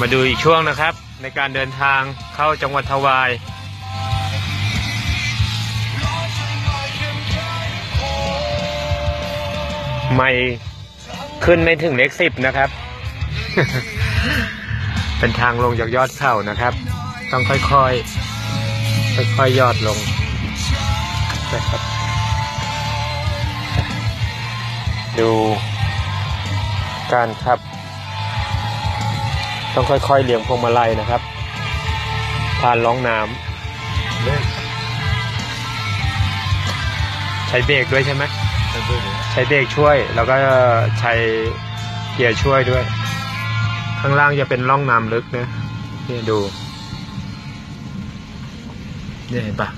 มาดูอีกช่วงนะครับ ในการเดินทางเข้าจังหวัดทวาย ไม่ขึ้นไม่ถึงเลขสิบนะครับ เป็นทางลงจากยอดเขานะครับ ต้องค่อยๆ ค่อยๆยอดลงนะครับดูการขับ ต้องค่อยๆเลี้ยงพวงมาลัยนะครับผ่านร่องน้ำใช้เบรกด้วยใช่ไหมใช้เบรกช่วย แล้วก็ใช้เกียร์ช่วยด้วย ข้างล่างจะเป็นร่องน้ำลึกนะนี่ดูนี่เห็นปะ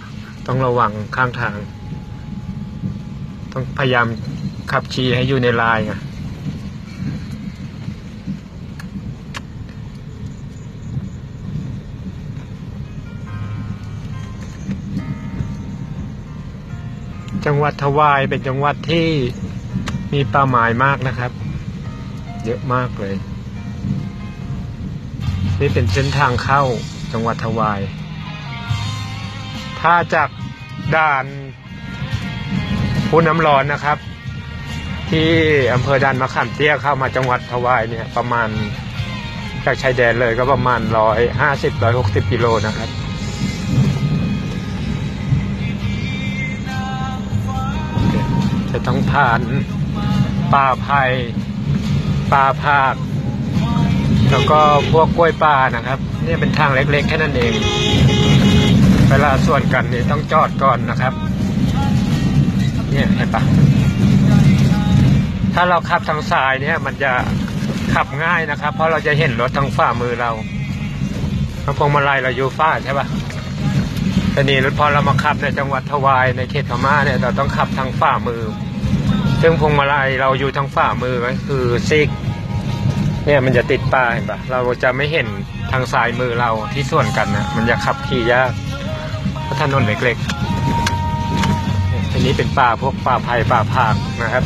ต้องระวังข้างทาง ต้องพยายามขับขี่ให้อยู่ในลายไง จังหวัดทวายเป็นจังหวัดที่มีเป้าหมายมากนะครับ เยอะมากเลย นี่เป็นเส้นทางเข้าจังหวัดทวาย ถ้าจากด่านพุน้ำร้อนนะครับ ที่อำเภอด่านมะขามเตี้ยเข้ามาจังหวัดทวายเนี่ยประมาณจากชายแดนเลยก็ประมาณร้อยห้าสิบร้อยหกสิบกิโลนะครับ จะต้องผ่านป่าไผ่ป่าพากแล้วก็พวกกล้วยป่านะครับนี่เป็นทางเล็กๆแค่นั้นเอง เวลาส่วนกันนี่ต้องจอดก่อนนะครับ เนี่ยเห็นปะถ้าเราขับทางซ้ายเนี่ยมันจะขับง่ายนะครับ เพราะเราจะเห็นรถทางฝ่ามือเราทาพวงมาลัยเราอยู่ฝ้าใช่ปะ แต่นี่รถพอเรามาขับในจังหวัดทวายในเขตพม่าเนี่ยเราต้องขับทางฝ่ามือ ซึ่งพวงมาลัยเราอยู่ทางฝ่ามือก็คือซิก เนี่ยมันจะติดป้ายเห็นปะเราจะไม่เห็นทางซ้ายมือเราที่ส่วนกันนะมันจะขับขี่ยากเพราะถนนเล็กๆอันนี้เป็นป่าพวกป่าไผ่ป่าพากนะครับ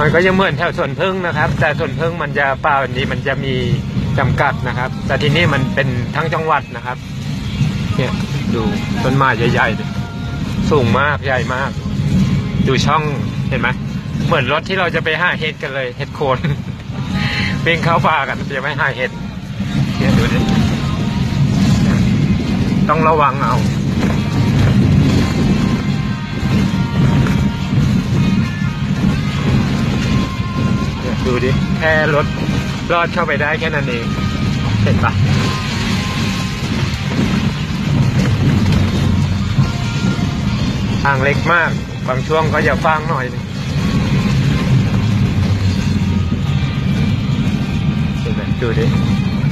มันก็ยังเหมือนแถวสวนพึ่งนะครับ แต่สวนพึ่งมันจะป่าแบบนี้มันจะมีจำกัดนะครับ แต่ที่นี่มันเป็นทั้งจังหวัดนะครับ เนี่ยดูต้นไม้ใหญ่ๆสูงมากใหญ่มาก ดูช่องเห็นไหมเหมือนรถที่เราจะไปหาเห็ดกันเลยเห็ดโคนวิ่งเข้าป่ากันจะไม่หาเห็ดเนี่ยดูดิต้องระวังเอาดูดิแค่รถรอดเข้าไปได้แค่นั้นเองเห็นปะ ทางเล็กมาก บางช่วงก็จะฟังหน่อยเห็นไหมดูดิ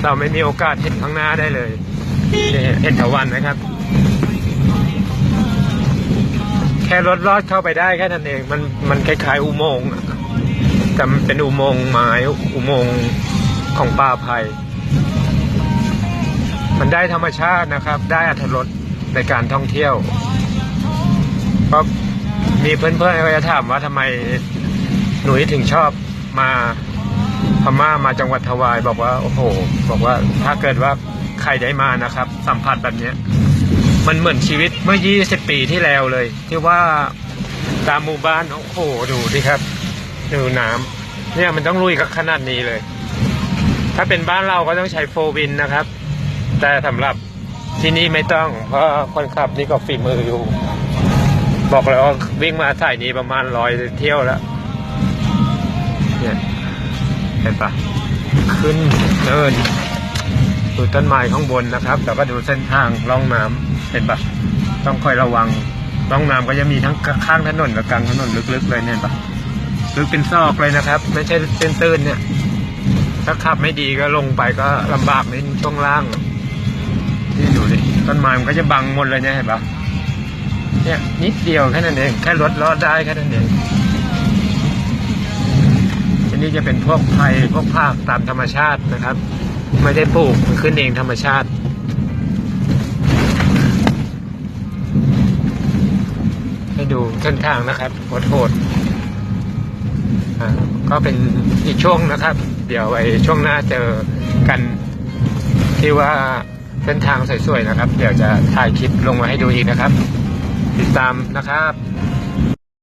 เราไม่มีโอกาสเห็นข้างหน้าได้เลยเห็นตะวันไหมครับ แค่รถลอดเข้าไปได้แค่นั้นเอง มันมันคล้ายๆอุโมงค์แต่มันเป็นอุโมงค์ไม้อุโมงค์ของป่าไผ่มันได้ธรรมชาตินะครับ ได้อัตรสในการท่องเที่ยว เพราะมีเพื่อนๆเขาจะถามว่าทำไมหนุ่ยถึงชอบมาพม่ามาจังหวัดทวาย บอกว่าโอ้โห บอกว่าถ้าเกิดว่าใครได้มานะครับ สัมผัสแบบเนี้ยมันเหมือนชีวิตเมื่อ 20 ปีที่แล้วเลย ที่ว่าตามหมู่บ้านโอ้โหดูดิครับ ดูน้ำเนี่ยมันต้องลุยกับขนาดนี้เลย ถ้าเป็นบ้านเราก็ต้องใช้โฟวินนะครับ แต่สำหรับที่นี่ไม่ต้องเพราะคนขับนี่ก็ฝีมืออยู่ บอกเลยว่าวิ่งมาสายนี้ประมาณร้อยเที่ยวแล้ว เนี่ยเห็นปะขึ้นเนินดูต้นไม้ข้างบนนะครับแล้วก็ดูเส้นทางร่องน้ำเห็นปะต้องคอยระวังร่องน้ำก็จะมีทั้งข้างถนนกับกลางถนนลึกๆเลยเนี่ยเห็นปะลึกเป็นซอกเลยนะครับ ไม่ใช่เส้นตื้นเนี่ย ถ้าขับไม่ดีก็ลงไปก็ลำบากในช่วงล่างนี่ดูดิต้นไม้มันก็จะบังหมดเลยเนี่ยเห็นปะ เนี่ยนิดเดียวแค่นั้นเองแค่รถลอดได้แค่นั้นเองอันนี้จะเป็นพวกไผ่พวกภาคตามธรรมชาตินะครับ ไม่ได้ปลูกมันขึ้นเองธรรมชาติให้ดูเส้นทางนะครับโหดโหดก็เป็นอีกช่วงนะครับ เดี๋ยวไว้ช่วงหน้าเจอกันที่ว่าเส้นทางสวยๆนะครับ เดี๋ยวจะถ่ายคลิปลงมาให้ดูอีกนะครับ ติดตามนะครับ